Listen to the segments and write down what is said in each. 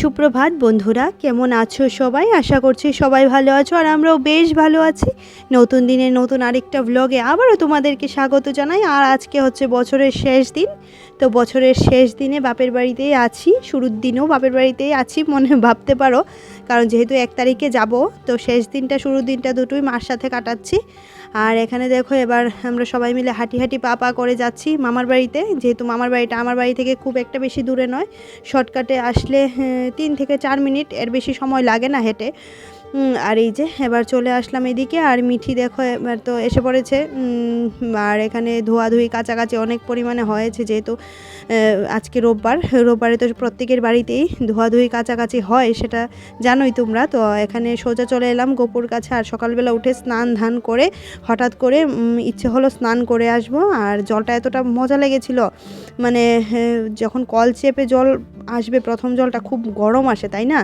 সুপ্রভাত বন্ধুরা, কেমন আছো সবাই? আশা করছি সবাই ভালো আছো আর আমরাও বেশ ভালো আছি। নতুন দিনে নতুন আরেকটা ব্লগে আবারও তোমাদেরকে স্বাগত জানাই। আর আজকে হচ্ছে বছরের শেষ দিন। তো বছরের শেষ দিনে বাপের বাড়িতেই আছি, শুরুর দিনেও বাপের বাড়িতেই আছি মনে ভাবতে পারো। কারণ যেহেতু এক তারিখে যাব, তো শেষ দিনটা, শুরুর দিনটা দুটোই মার সাথে কাটাচ্ছি। আর এখানে দেখো এবার আমরা সবাই মিলে হাঁটি হাঁটি পা পা করে যাচ্ছি মামার বাড়িতে। যেহেতু মামার বাড়িটা আমার বাড়ি থেকে খুব একটা বেশি দূরে নয়, শর্টকাটে আসলে তিন থেকে চার মিনিট এর বেশি সময় লাগে না হেঁটে। আর এই যে এবার চলে আসলাম এদিকে, আর মিঠি দেখো এবার তো এসে পড়েছে। আর এখানে ধোয়াধুয়ি কাছাকাছি অনেক পরিমাণে হয়েছে যেহেতু আজকে রোববার। রোববারে তো প্রত্যেকের বাড়িতেই ধোয়াধুয়ি কাছাকাছি হয়, সেটা জানোই তোমরা। তো এখানে সোজা চলে এলাম গোপুর কাছে, আর সকালবেলা উঠে স্নান ধান করে হঠাৎ করে ইচ্ছে হলো স্নান করে আসব। আর জলটা এতটা মজা লেগেছিল মানে যখন কল চেপে জল আসবে, প্রথম জলটা খুব গরম আসে, তাই না?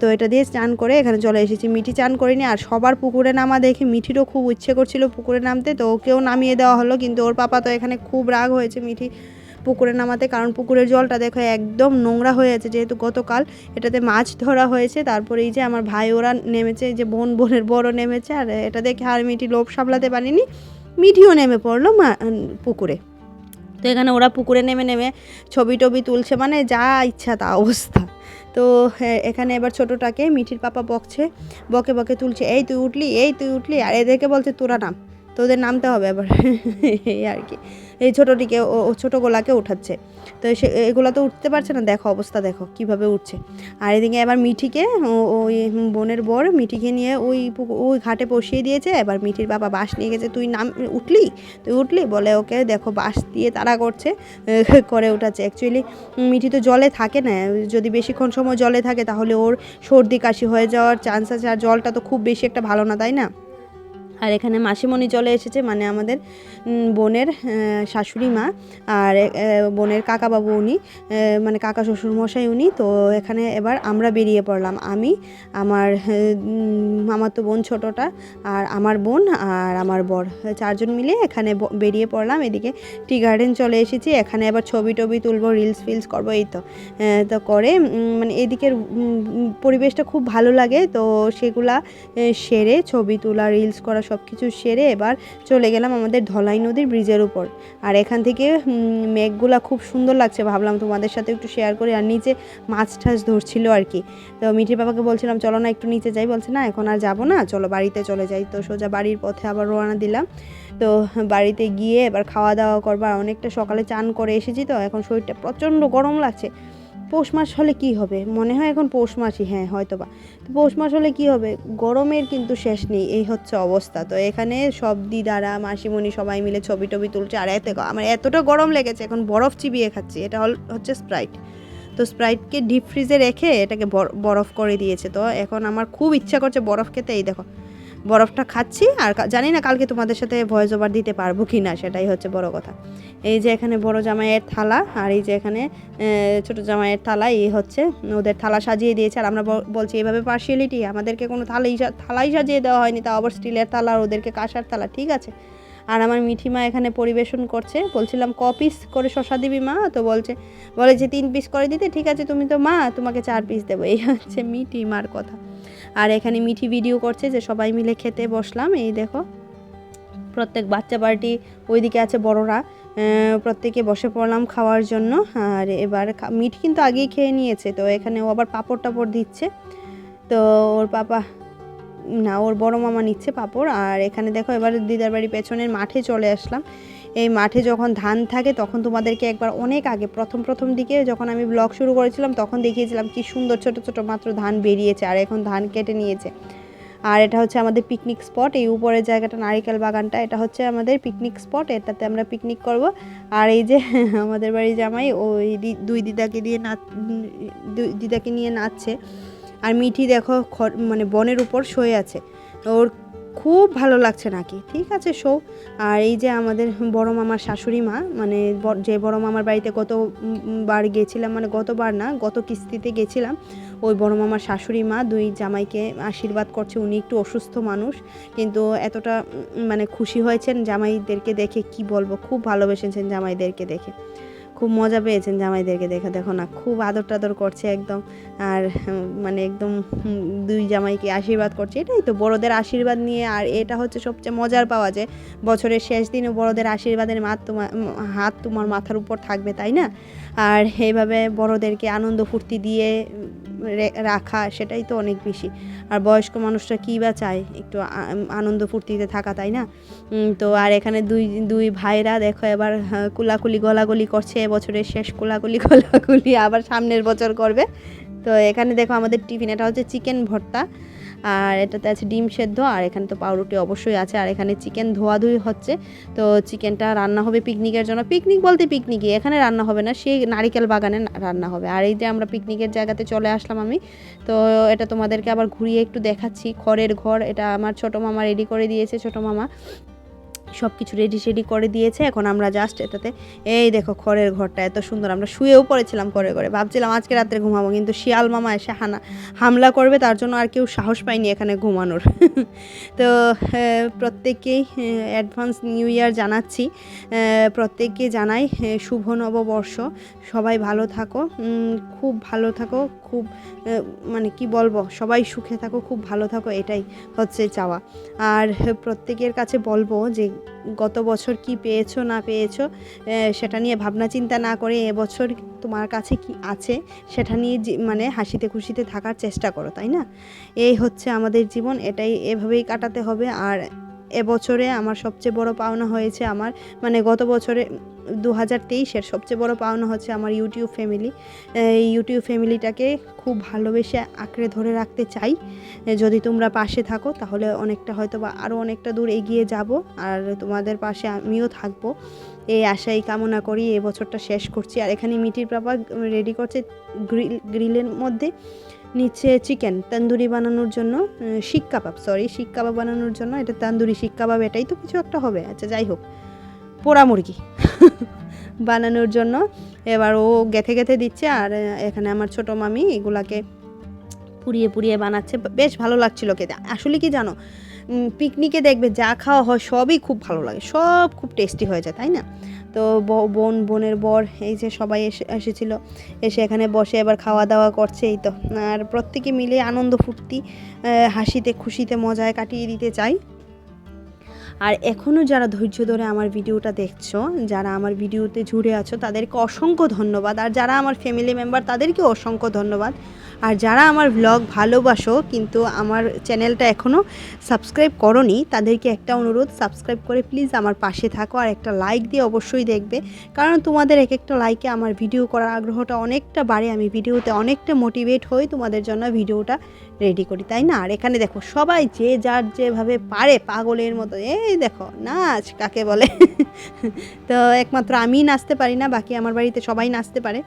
তো এটা দিয়ে স্নান করে এখানে চলে এসেছি। মিঠি চান করিনি আর সবার পুকুরে নামা দেখে মিঠিরও খুব ইচ্ছে করছিল পুকুরে নামতে, তো ওকেও নামিয়ে দেওয়া হলো। কিন্তু ওর পাপা তো এখানে খুব রাগ হয়েছে মিঠি পুকুরে নামাতে, কারণ পুকুরের জলটা দেখো একদম নোংরা হয়ে আছে যেহেতু গতকাল। এটাতে মাছ ধরা হয়েছে, তারপরে এই যে আমার ভাই ওরা নেমেছে যে বোন, বোনের বড় নেমেছে, আর এটা দেখে আর মিঠি লোভ সামলাতে পারিনি। মিঠিও নেমে পড়ল পুকুরে। তো এখানে ওরা পুকুরে নেমে নেমে ছবি টবি তুলছে মানে যা ইচ্ছা তা অবস্থা। তো এখানে এবার ছোটোটাকে মিঠির পাপা বকছে, বকে বকে তুলছে, এই তুই উঠলি, এই তুই উঠলি। আর এদেরকে বলছে, তোরা নাম। তোদের নামতে হবে আবার। এই আর কি। এই ছোটোটিকে, ও ছোটো গোলাকে উঠাচ্ছে। তো সে, এগুলো তো উঠতে পারছে না। দেখো অবস্থা, দেখো কীভাবে উঠছে। আর এদিকে এবার মিঠিকে ওই বোনের বর মিঠিকে নিয়ে ওই ওই ঘাটে বসিয়ে দিয়েছে। এবার মিঠির বাবা বাঁশ নিয়ে গেছে। তুই নাম, উঠলি? তুই উঠলি? বলে ওকে দেখো বাঁশ দিয়ে তাড়া করছে, করে উঠাচ্ছে। অ্যাকচুয়ালি মিঠি তো জলে থাকে না। যদি বেশিক্ষণ সময় জলে থাকে তাহলে ওর সর্দি কাশি হয়ে যাওয়ার চান্স আছে। আর জলটা তো খুব বেশি একটা ভালো না, তাই না? আর এখানে মাসিমণি চলে এসেছে মানে আমাদের বোনের শাশুড়ি মা আর বোনের কাকাবাবু উনি মানে কাকা শ্বশুর মশাই উনি। তো এখানে এবার আমরা বেরিয়ে পড়লাম। আমি আমার উম, মামাতো বোন ছোটোটা আর আমার বোন আর আমার বর চারজন মিলে এখানে বেরিয়ে পড়লাম। এদিকে টি গার্ডেন চলে এসেছি। এখানে এবার ছবি টবি তুলবো রিলস ফিলস করব এই তো। তো করে মানে এদিকের পরিবেশটা খুব ভালো লাগে। তো সেগুলা সেরে ছবি তোলা রিলস করা সব কিছু সেরে এবার চলে গেলাম আমাদের ধলাই নদীর ব্রিজের উপর। আর এখান থেকে মেঘগুলা খুব সুন্দর লাগছে। ভাবলাম তোমাদের সাথে একটু শেয়ার করি। আর নিচে মাছ টাছ ধরছিল আর কি। তো মিঠির বাবাকে বলছিলাম, চলো না, একটু নিচে যাই। বলছে, না, এখন আর যাব না। চলো, বাড়িতে চলে যাই। তো সোজা বাড়ির পথে আবার রওনা দিলাম। তো বাড়িতে গিয়ে এবার খাওয়া দাওয়া করবার অনেকটা সকালে চান করে এসেছি তো। এখন শরীরটা প্রচণ্ড গরম লাগছে। পৌষ মাস হলে কি হবে? মনে হয় এখন পৌষ মাসই হ্যাঁ হয়তো বা তো পৌষ মাস হলে কি হবে? গরমের কিন্তু শেষ নেই, এই হচ্ছে অবস্থা। তো এখানে সব দিদারা, মাসিমণি সবাই মিলে ছবি টবি তুলছে, আর এতে আমার এতটা গরম লেগেছে, এখন বরফ চিবিয়ে খাচ্ছি। এটা হল হচ্ছে স্প্রাইট তো স্প্রাইটকে ডিপ ফ্রিজে রেখে এটাকে বর- বরফ করে দিয়েছে। তো এখন আমার খুব ইচ্ছা করছে বরফ খেতে। এই দেখো বরফটা খাচ্ছি আর জানি না কালকে তোমাদের সাথে ভয়েস ওভার দিতে পারব কি না সেটাই হচ্ছে বড় কথা। এই যে এখানে বড় জামাইয়ের থালা আর এই যে এখানে ছোট জামাইয়ের থালা, এই হচ্ছে ওদের থালা সাজিয়ে দিয়েছে। আর আমরা বলছি এইভাবে পার্সিয়ালিটি আমাদেরকে কোনো থালাই থালাই সাজিয়ে দেওয়া হয়নি তা আবার স্টিলের থালা আর ওদেরকে কাঁসার থালা, ঠিক আছে? আর আমার মিঠি মা এখানে পরিবেশন করছে। বলছিলাম, ক পিস করে শশা দিবি মা? তো বলছে, বলে যে, তিন পিস করে দিতে? ঠিক আছে, তুমি তো মা, তোমাকে চার পিস দেবো। এই হচ্ছে মিঠি মার কথা। আর এখানে মিঠি ভিডিও করছে যে সবাই মিলে খেতে বসলাম, এই দেখো। প্রত্যেক বাচ্চা পার্টি ওইদিকে আছে বড়রা প্রত্যেকে বসে পড়লাম খাওয়ার জন্য। আর এবার মিঠ কিন্তু আগেই খেয়ে নিয়েছে, তো এখানে ও আবার পাঁপড় টাপড় দিচ্ছে। তো ওর পাপা, না, ওর বড় মামা নিচ্ছে পাপড়। আর এখানে দেখো এবার দিদার বাড়ি পেছনের মাঠে চলে আসলাম। এই মাঠে যখন ধান থাকে, তখন তোমাদেরকে একবার অনেক আগে, প্রথম প্রথম দিকে যখন আমি ব্লগ শুরু করেছিলাম, তখন দেখিয়েছিলাম কি সুন্দর ছোট ছোট মাত্র ধান বেরিয়েছে আর এখন ধান কেটে নিয়েছে। আর এটা হচ্ছে আমাদের পিকনিক স্পট এই উপরের জায়গাটা নারিকেল বাগানটা, এটা হচ্ছে আমাদের পিকনিক স্পট এটাতে আমরা পিকনিক করব। আর এই যে আমাদের বাড়ি জামাই, ওই দুই দিদাকে দিয়ে নাচ দিদাকে নিয়ে নাচছে। আর মিঠি দেখো মানে বনের উপর শুয়ে আছে। ওর খুব ভালো লাগছে নাকি? ঠিক আছে শো। আর এই যে আমাদের বড় মামার শাশুড়ি মা মানে যে বড় মামার বাড়িতে গত উম, উম, বার গেছিলাম মানে গতবার না গত কিস্তিতে গেছিলাম ওই বড় মামার শাশুড়ি মা দুই জামাইকে আশীর্বাদ করছে উনি একটু অসুস্থ মানুষ কিন্তু এতটা মানে খুশি হয়েছেন জামাইদেরকে দেখে কি বলব খুব ভালোবেসেছেন জামাইদেরকে দেখে। খুব মজা পেয়েছেন জামাইদেরকে দেখে। দেখো না, খুব আদর টাদর করছে একদম। আর মানে একদম দুই জামাইকে আশীর্বাদ করছে। এটাই তো বড়দের আশীর্বাদ নিয়ে। আর এটা হচ্ছে সবচেয়ে মজার পাওয়া যায় বছরের শেষ দিনে বড়দের আশীর্বাদের মাত তোমার হাত তোমার মাথার উপর থাকবে, তাই না? আর এইভাবে বড়দেরকে আনন্দ ফুর্তি দিয়ে রাখা সেটাই তো অনেক বেশি। আর বয়স্ক মানুষরা কী বা চায়? একটু আনন্দ ফুর্তিতে থাকা, তাই না? তো আর এখানে দুই দুই ভাইরা, দেখো এবার কুলাকুলি, গলাগুলি করছে এবছরের শেষ কুলাকুলি, গলাগুলি আবার সামনের বছর করবে। তো এখানে দেখো আমাদের টিফিন, এটা হচ্ছে চিকেন ভর্তা। আর এটাতে আছে ডিম সেদ্ধ, আর এখানে তো পাউরুটি অবশ্যই আছে, আর এখানে চিকেন ধোয়াধুই হচ্ছে। তো চিকেনটা রান্না হবে পিকনিকের জন্য। পিকনিক বলতে পিকনিকই এখানে রান্না হবে না, সেই নারিকেল বাগানে রান্না হবে। আর এই যে আমরা পিকনিকের জায়গাতে চলে আসলাম আমি, তো এটা তোমাদেরকে আবার ঘুরিয়ে একটু দেখাচ্ছি। খড়ের ঘর, এটা আমার ছোটো মামা রেডি করে দিয়েছে, ছোটো মামা। সব কিছু রেডি শেডি করে দিয়েছে। এখন আমরা জাস্ট এটাতে, এই দেখো খড়ের ঘরটা এত সুন্দর, আমরা শুয়েও পড়েছিলাম করে করে ভাবছিলাম আজকে রাত্রে ঘুমাবো, কিন্তু শিয়াল মামা এসে হানা হামলা করবে, তার জন্য আর কেউ সাহস পায়নি এখানে ঘুমানোর। তো প্রত্যেককেই অ্যাডভান্স নিউ ইয়ার জানাচ্ছি। প্রত্যেককে জানাই শুভ নববর্ষ। সবাই ভালো থাকো খুব ভালো থাকো খুব মানে কি বলব, সবাই সুখে থাকো, খুব ভালো থাকো, এটাই হচ্ছে চাওয়া। আর প্রত্যেকের কাছে বলব যে, গত বছর কি পেয়েছ, না পেয়েছ সেটা নিয়ে ভাবনা চিন্তা না করে এবছর তোমার কাছে কি আছে, সেটা নিয়ে মানে হাসিতে খুশিতে থাকার চেষ্টা করো, তাই না? এই হচ্ছে আমাদের জীবন, এটাই এভাবেই কাটাতে হবে। আর এবছরে আমার সবচেয়ে বড় পাওনা হয়েছে আমার মানে গত বছরে দু হাজার তেইশের সবচেয়ে বড় পাওনা হচ্ছে আমার ইউটিউব ফ্যামিলি এই ইউটিউব ফ্যামিলিটাকে খুব ভালোবেসে আঁকড়ে ধরে রাখতে চাই। যদি তোমরা পাশে থাকো, তাহলে অনেকটা হয়তো বা আরও অনেকটা দূর এগিয়ে যাব, আর তোমাদের পাশে আমিও থাকব। এই আশাই কামনা করি এ বছরটা শেষ করছি। আর এখানে মিটির পাপা রেডি করছে গ্রিল গ্রিলের মধ্যে নিচে চিকেন তন্দুরি বানানোর জন্য শিক কাবাব সরি শিক কাবাব বানানোর জন্য। এটা তন্দুরি শিক কাবাব, এটাই তো কিছু একটা হবে। আচ্ছা যাই হোক, পোড়া মুরগি। বানানোর জন্য। এবার ও গেথে গেথে দিচ্ছে আর এখানে আমার ছোট মামি এগুলাকে পুড়িয়ে পুড়িয়ে বানাচ্ছে। বেশ ভালো লাগছিল খেতে। আসলে কি জানো পিকনিকে দেখবে যা খাওয়া হয় সবই খুব ভালো লাগে। সব খুব টেস্টি হয়ে যায়, তাই না? তো বোন, বোনের বর, এই যে সবাই এসে, এসেছিল, এসে এখানে বসে এবার খাওয়া দাওয়া করছে, এই তো। আর প্রত্যেকে মিলে আনন্দ ফুর্তি হাসিতে খুশিতে মজায় কাটিয়ে দিতে চাই। আর এখনও যারা ধৈর্য ধরে আমার ভিডিওটা দেখছ, যারা আমার ভিডিওতে জুড়ে আছো, তাদেরকে অসংখ্য ধন্যবাদ। আর যারা আমার ফ্যামিলি মেম্বার তাদেরকে অসংখ্য ধন্যবাদ। আর যারা আমার ব্লগ ভালোবাসো, কিন্তু আমার চ্যানেলটা এখনও সাবস্ক্রাইব করনি, তাদেরকে একটা অনুরোধ সাবস্ক্রাইব করে প্লিজ আমার পাশে থাকো আর একটা লাইক দিয়ে অবশ্যই দেখবে। কারণ তোমাদের এক একটা লাইকে আমার ভিডিও করার আগ্রহটা অনেকটা বাড়ে, আমি ভিডিওতে অনেকটা মোটিভেট হই, তোমাদের জন্য ভিডিওটা রেডি করি, তাই না? আর এখানে দেখো, সবাই যে যার যেভাবে পারে, পাগলের মতো, এই দেখো, নাচ কাকে বলে? তো একমাত্র আমিই নাচতে পারি না, বাকি আমার বাড়িতে সবাই নাচতে পারে।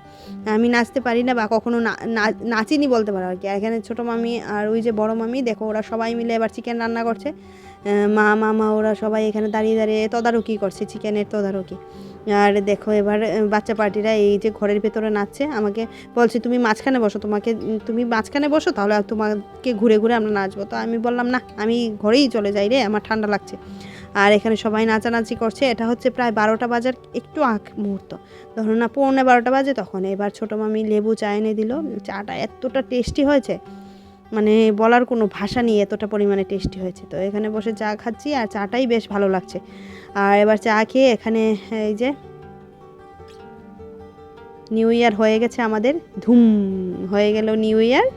আমি নাচতে পারি না বা কখনো না- না- বলতে পারো আর কি আর এখানে ছোটো মামি আর ওই যে বড় মামি, দেখো ওরা সবাই মিলে এবার চিকেন রান্না করছে। মা, মামা ওরা সবাই এখানে দাঁড়িয়ে দাঁড়িয়ে তদারকি করছে চিকেনের তদারকি। আর দেখো এবার বাচ্চা পার্টিরা এই যে ঘরের ভেতরে নাচছে, আমাকে বলছে, তুমি মাঝখানে বসো, তোমাকে, তুমি মাঝখানে বসো, তাহলে তোমাকে ঘুরে ঘুরে আমরা নাচবো। তো আমি বললাম, না, আমি ঘরেই চলে যাই রে, আমার ঠান্ডা লাগছে। আর এখানে সবাই নাচানাচি করছে। এটা হচ্ছে প্রায় বারোটা বাজার, একটু আগ মুহূর্ত। ধরো না, পৌনে বারোটা বাজে তখন। এবার ছোটো মামি লেবু চা এনে দিল। চাটা এতটা টেস্টি হয়েছে মানে বলার কোনো ভাষা নেই, এতটা পরিমাণে টেস্টি হয়েছে। তো এখানে বসে চা খাচ্ছি আর চাটাই বেশ ভালো লাগছে। আর এবার চা খেয়ে এখানে এই যে নিউ ইয়ার হয়ে গেছে আমাদের। ধুম হয়ে গেল নিউ ইয়ার।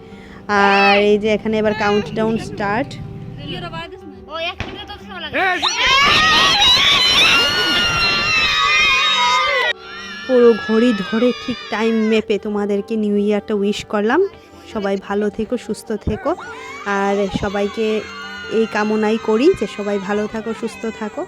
আর এই যে এখানে এবার কাউন্ট ডাউন স্টার্ট ও এক মিনিট তো সময় লাগে পুরো ঘড়ি ধরে ঠিক টাইম মেপে তোমাদেরকে নিউ ইয়ারটা উইশ করলাম। সবাই ভালো থেকো, সুস্থ থেকো। আর সবাইকে এই কামনাই করি যে সবাই ভালো থাকো, সুস্থ থাকো।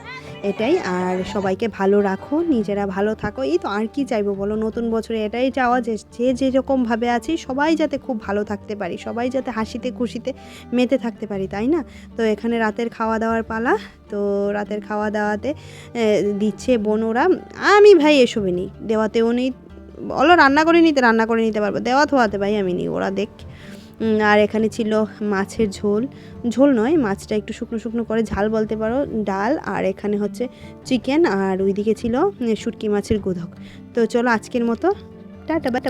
এটাই। আর সবাইকে ভালো রাখো, নিজেরা ভালো থাকো। এই তো আর কি চাইব বলো? নতুন বছরে এটাই চাওয়া যে যে যেরকমভাবে আছি, সবাই যাতে খুব ভালো থাকতে পারি, সবাই যাতে হাসিতে খুশিতে মেতে থাকতে পারি, তাই না? তো এখানে রাতের খাওয়া দাওয়ার পালা। তো রাতের খাওয়া দাওয়াতে দিচ্ছে বোনরা। আমি ভাই এসবে নেই, দেওয়াতেও নেই। বলো রান্না করে নিতে, রান্না করে নিতে পারব। দেওয়া থোয়াতে ভাই আমি নিই, ওরা দেখ। আর এখানে ছিল মাছের ঝোল। ঝোল নয়, মাছটা একটু শুকনো শুকনো করে ঝাল বলতে পারো, ডাল আর এখানে হচ্ছে চিকেন আর ওইদিকে ছিল শুটকি মাছের গোধক। তো চলো আজকের মতো, টাটা, বাটা।